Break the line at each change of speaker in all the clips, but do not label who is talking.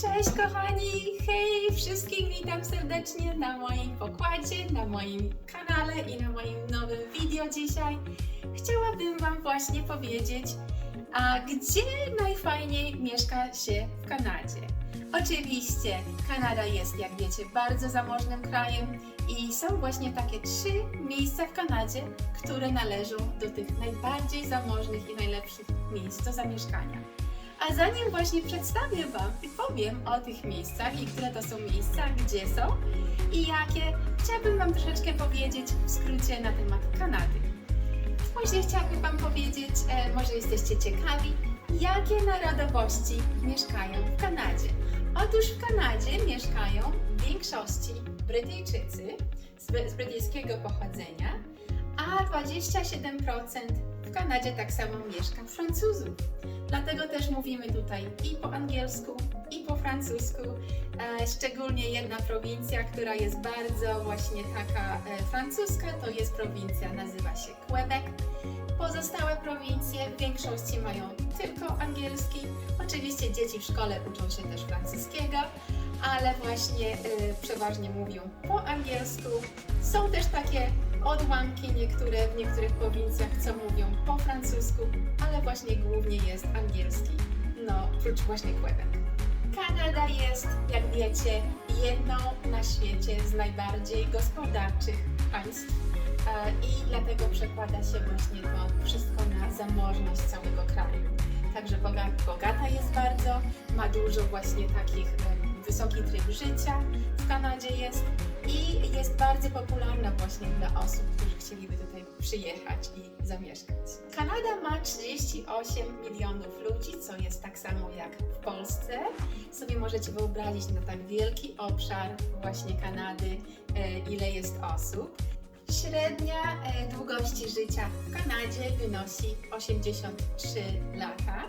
Cześć kochani, hej wszystkich, witam serdecznie na moim pokładzie, na moim kanale i na moim nowym video dzisiaj. Chciałabym Wam właśnie powiedzieć, a gdzie najfajniej mieszka się w Kanadzie. Oczywiście Kanada jest, jak wiecie, bardzo zamożnym krajem i są właśnie takie trzy miejsca w Kanadzie, które należą do tych najbardziej zamożnych i najlepszych miejsc do zamieszkania. A zanim właśnie przedstawię Wam i powiem o tych miejscach i które to są miejsca, gdzie są i jakie, chciałabym Wam troszeczkę powiedzieć w skrócie na temat Kanady. Właśnie chciałabym Wam powiedzieć, e, może jesteście ciekawi, jakie narodowości mieszkają w Kanadzie. Otóż w Kanadzie mieszkają w większości Brytyjczycy z, z brytyjskiego pochodzenia, a 27% w Kanadzie tak samo mieszka Francuzów. Dlatego też mówimy tutaj i po angielsku, i po francusku. E, szczególnie jedna prowincja, która jest bardzo właśnie taka e, francuska, to jest prowincja, nazywa się Quebec. Pozostałe prowincje w większości mają tylko angielski. Oczywiście dzieci w szkole uczą się też francuskiego, ale właśnie e, przeważnie mówią po angielsku. Są też takie odłamki niektóre w niektórych prowincjach, co mówią po francusku, ale właśnie głównie jest angielski. No, prócz właśnie Quebec. Kanada jest, jak wiecie, jedną na świecie z najbardziej gospodarczych państw e, i dlatego przekłada się właśnie to wszystko na zamożność całego kraju. Także boga- bogata jest bardzo, ma dużo właśnie takich wysoki tryb życia w Kanadzie jest i jest bardzo popularna właśnie dla osób, którzy chcieliby tutaj przyjechać i zamieszkać. Kanada ma 38 milionów ludzi, co jest tak samo jak w Polsce. Sobie możecie wyobrazić na tak wielki obszar właśnie Kanady, e, ile jest osób. Średnia e, długości życia w Kanadzie wynosi 83 lata.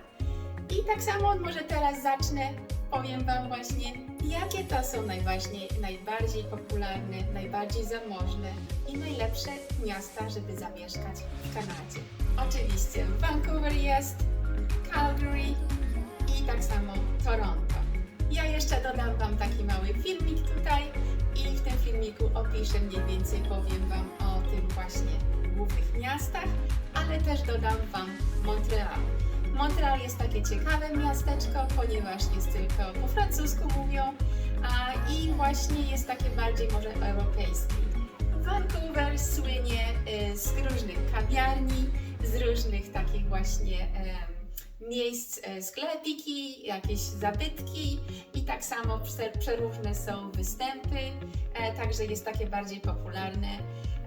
I tak samo może teraz zacznę, powiem Wam właśnie, jakie to są najważniej, najbardziej popularne, najbardziej zamożne i najlepsze miasta, żeby zamieszkać w Kanadzie. Oczywiście Vancouver jest, Calgary i tak samo Toronto. Ja jeszcze dodam Wam taki mały filmik tutaj i w tym filmiku opiszę mniej więcej, powiem Wam o tym właśnie głównych miastach, ale też dodam Wam Montreal. Montreal jest takie ciekawe miasteczko, ponieważ jest tylko po francusku mówią a, i właśnie jest takie bardziej może europejskie. Vancouver słynie y, z różnych kawiarni, z różnych takich właśnie miejsc, e, sklepiki, jakieś zabytki i tak samo prze- przeróżne są występy, e, także jest takie bardziej popularne.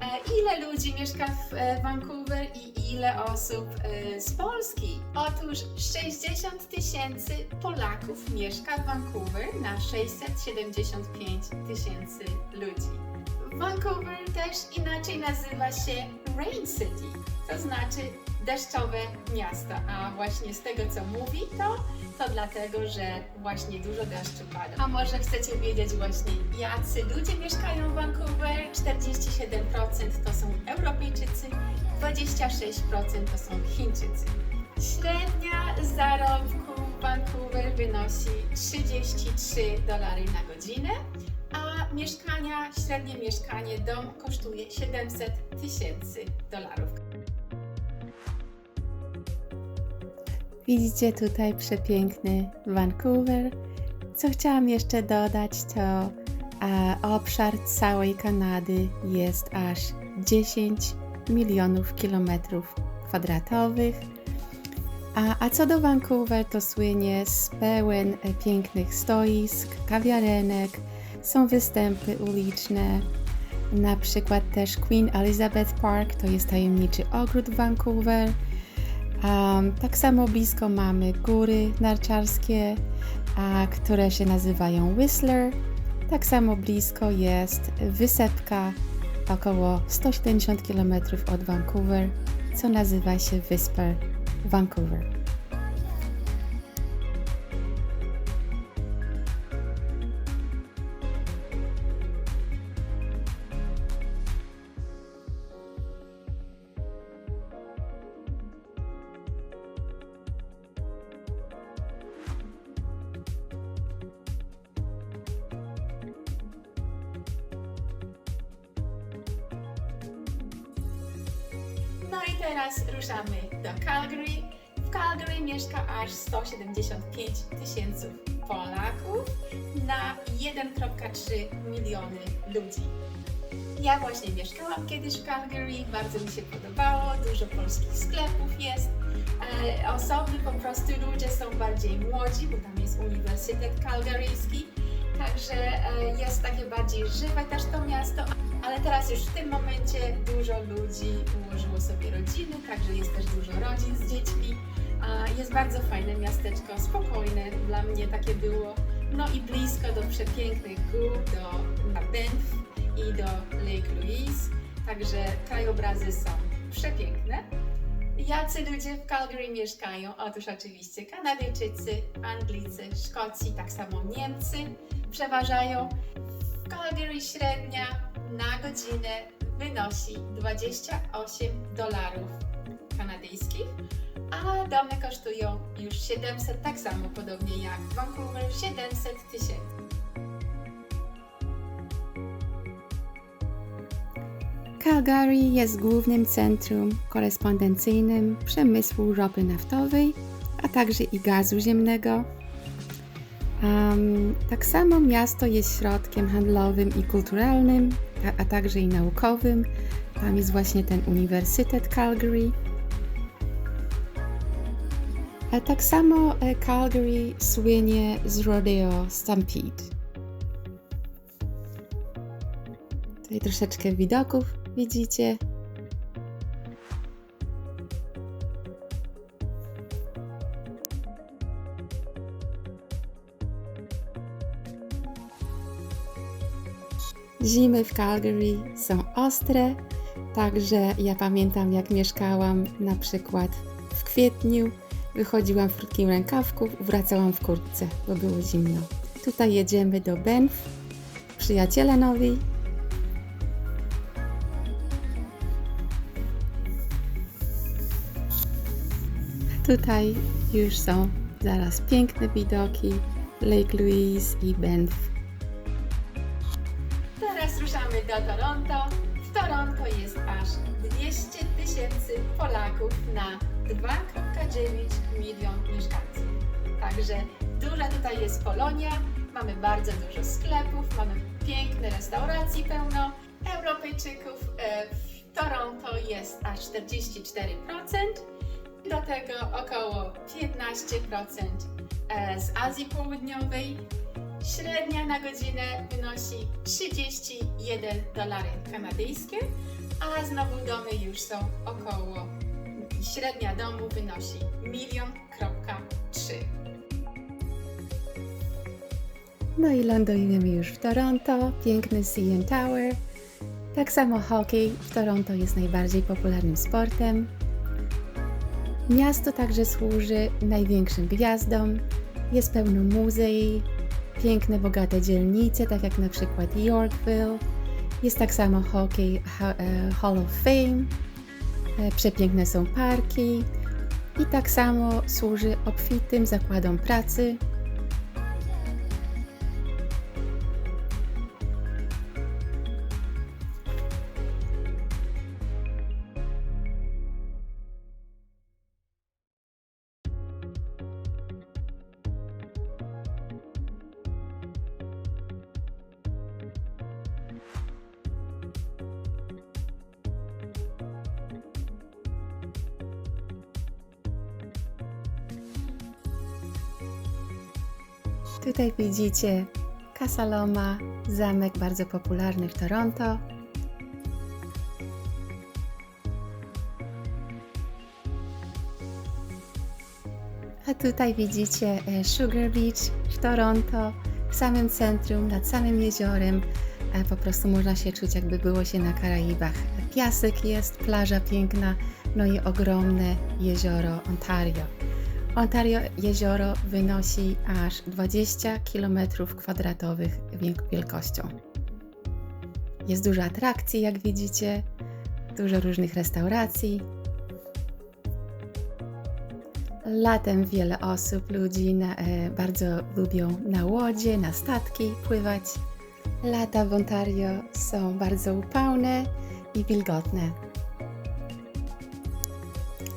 E, Ile ludzi mieszka w e, Vancouver i ile osób e, z Polski? Otóż 60 tysięcy Polaków mieszka w Vancouver na 675 tysięcy ludzi. Vancouver też inaczej nazywa się Rain City, to znaczy deszczowe miasto, a właśnie z tego co mówi to, to dlatego, że właśnie dużo deszczu pada. A może chcecie wiedzieć właśnie jacy ludzie mieszkają w Vancouver? 47% to są Europejczycy, 26% to są Chińczycy. Średnia zarobku w Vancouver wynosi 33 dolary na godzinę, a mieszkania, średnie mieszkanie, dom kosztuje 700 tysięcy dolarów.
Widzicie tutaj przepiękny Vancouver. Co chciałam jeszcze dodać, to e, obszar całej Kanady jest aż 10 milionów kilometrów kwadratowych. A, a co do Vancouver, to słynie z pełen e, pięknych stoisk, kawiarenek, są występy uliczne, na przykład też Queen Elizabeth Park, to jest tajemniczy ogród w Vancouver. Tak samo blisko mamy góry narciarskie, które się nazywają Whistler. Tak samo blisko jest wysepka około 170 km od Vancouver, co nazywa się Wysper Vancouver.
Teraz ruszamy do Calgary. W Calgary mieszka aż 175 tysięcy Polaków na 1,3 miliony ludzi. Ja właśnie mieszkałam kiedyś w Calgary, bardzo mi się podobało, dużo polskich sklepów jest. E, osoby, po prostu ludzie są bardziej młodzi, bo tam jest Uniwersytet Calgaryjski, także e, jest takie bardziej żywe też to miasto, ale teraz już w tym momencie dużo ludzi ułożyło sobie rodziny, także jest też dużo rodzin z dziećmi. Jest bardzo fajne miasteczko, spokojne, dla mnie takie było. No i blisko do przepięknych gór, do Banff i do Lake Louise, także krajobrazy są przepiękne. Jacy ludzie w Calgary mieszkają? Otóż oczywiście Kanadyjczycy, Anglicy, Szkoci, tak samo Niemcy przeważają. W Calgary średnia na godzinę wynosi 28 dolarów kanadyjskich, a domy kosztują już 700, tak samo podobnie jak w Vancouver, 700 tysięcy.
Calgary jest głównym centrum korespondencyjnym przemysłu ropy naftowej, a także i gazu ziemnego. Am, tak samo miasto jest środkiem handlowym i kulturalnym, a, a także i naukowym. Tam jest właśnie ten Uniwersytet Calgary. A tak samo e, Calgary słynie z Rodeo Stampede. Tutaj troszeczkę widoków widzicie. Zimy w Calgary są ostre, także ja pamiętam jak mieszkałam na przykład w kwietniu, wychodziłam w krótkim rękawku, wracałam w kurtce, bo było zimno. Tutaj jedziemy do Banff, przyjaciela nowi, Tutaj już są zaraz piękne widoki Lake Louise i Banff.
Teraz ruszamy do Toronto. W Toronto jest aż 200 tysięcy Polaków na 2,9 milion mieszkańców. Także duża tutaj jest Polonia, mamy bardzo dużo sklepów, mamy piękne restauracje pełno Europejczyków. E, W Toronto jest aż 44%, do tego około 15% e, z Azji Południowej, Średnia na godzinę wynosi 31 dolary kanadyjskie, a znowu domy już są około, średnia domu wynosi milion kropka trzy.
No i lądujemy już w Toronto, piękny CN Tower. Tak samo hokej w Toronto jest najbardziej popularnym sportem. Miasto także służy największym gwiazdom. Jest pełno muzei, piękne, bogate dzielnice, tak jak na przykład Yorkville. Jest tak samo ha- e, Hall of Fame. E, Przepiękne są parki i tak samo służy obfitym zakładom pracy. Tutaj widzicie Casa Loma, zamek bardzo popularny w Toronto. A tutaj widzicie e, Sugar Beach w Toronto, w samym centrum, nad samym jeziorem. E, Po prostu można się czuć, jakby było się na Karaibach. Piasek jest, plaża piękna, no i ogromne jezioro Ontario. Ontario jezioro wynosi aż 20 km kwadratowych wiek- wielkością. Jest dużo atrakcji, jak widzicie, dużo różnych restauracji. Latem wiele osób, ludzi na, e, bardzo lubią na łodzie, na statki pływać. Lata w Ontario są bardzo upałne i wilgotne.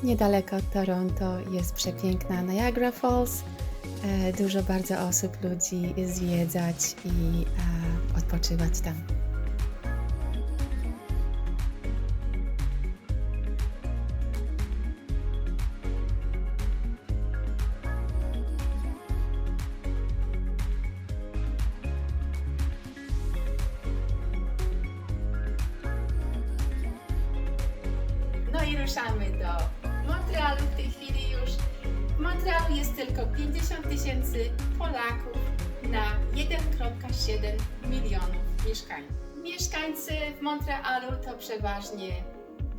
Niedaleko od Toronto jest przepiękna Niagara Falls. E, Dużo bardzo osób ludzi zwiedzać i e, odpoczywać tam.
No i ruszamy do Montrealu w tej chwili już. Montrealu jest tylko 50 tysięcy Polaków na 1,7 milionów mieszkańców. Mieszkańcy w Montrealu to przeważnie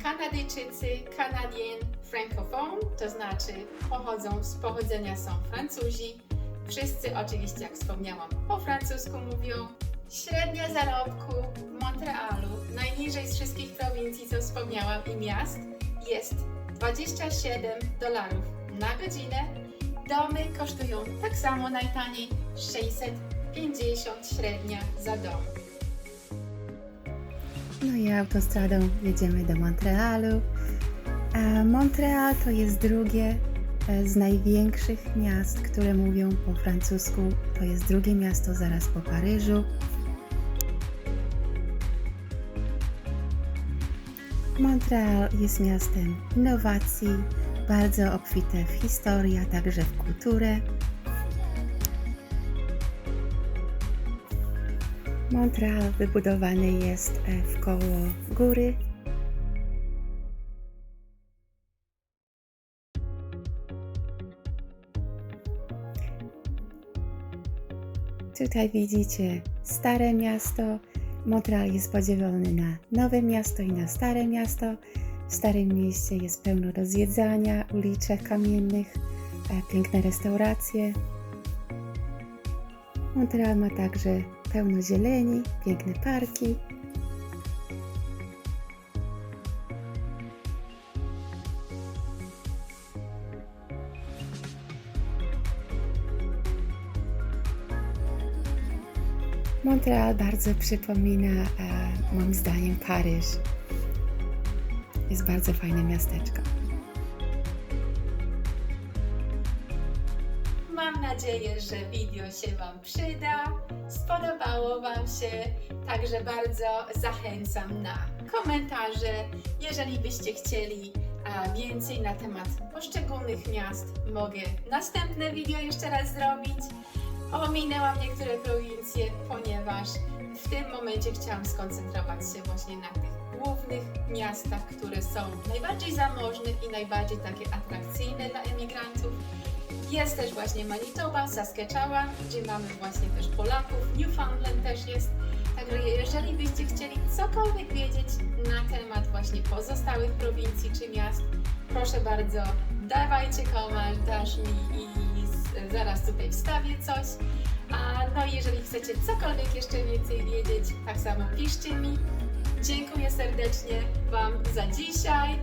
Kanadyjczycy, Canadien francophone, to znaczy pochodzą, z pochodzenia są Francuzi. Wszyscy oczywiście, jak wspomniałam, po francusku mówią. Średnia zarobku w Montrealu, najniżej z wszystkich prowincji, co wspomniałam, i miast, jest 27 dolarów na godzinę. Domy kosztują tak samo najtaniej 650 średnia za dom.
No i autostradą jedziemy do Montrealu. A Montreal to jest drugie e, z największych miast, które mówią po francusku. To jest drugie miasto zaraz po Paryżu. Montreal jest miastem innowacji, bardzo obfite w historię, a także w kulturę. Montreal wybudowany jest e, w koło góry. Tutaj widzicie stare miasto. Montreal jest podzielony na nowe miasto i na stare miasto. W starym mieście jest pełno do zwiedzania, uliczek kamiennych, e, piękne restauracje. Montreal ma także pełno zieleni, piękne parki. Montreal bardzo przypomina, e, moim zdaniem, Paryż. Jest bardzo fajne miasteczko.
Mam nadzieję, że wideo się Wam przyda, spodobało Wam się, także bardzo zachęcam na komentarze. Jeżeli byście chcieli a, więcej na temat poszczególnych miast, mogę następne wideo jeszcze raz zrobić. Ominęłam niektóre prowincje, ponieważ w tym momencie chciałam skoncentrować się właśnie na tych głównych miastach, które są najbardziej zamożne i najbardziej takie atrakcyjne dla emigrantów. Jest też właśnie Manitoba, Saskatchewan, gdzie mamy właśnie też Polaków, Newfoundland też jest. Także jeżeli byście chcieli cokolwiek wiedzieć na temat właśnie pozostałych prowincji czy miast, proszę bardzo, dawajcie komentarz mi i zaraz tutaj wstawię coś. A no i jeżeli chcecie cokolwiek jeszcze więcej wiedzieć, tak samo piszcie mi. Dziękuję serdecznie Wam za dzisiaj.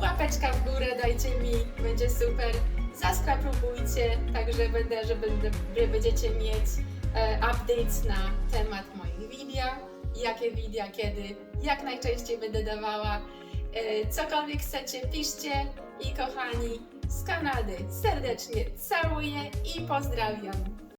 Łapeczka w górę dajcie mi, będzie super. Zaskrapujcie, także będę, że, będę, że będziecie mieć e, updates na temat moich wideo, jakie wideo, kiedy, jak najczęściej będę dawała. E, cokolwiek chcecie, piszcie i kochani z Kanady serdecznie całuję i pozdrawiam.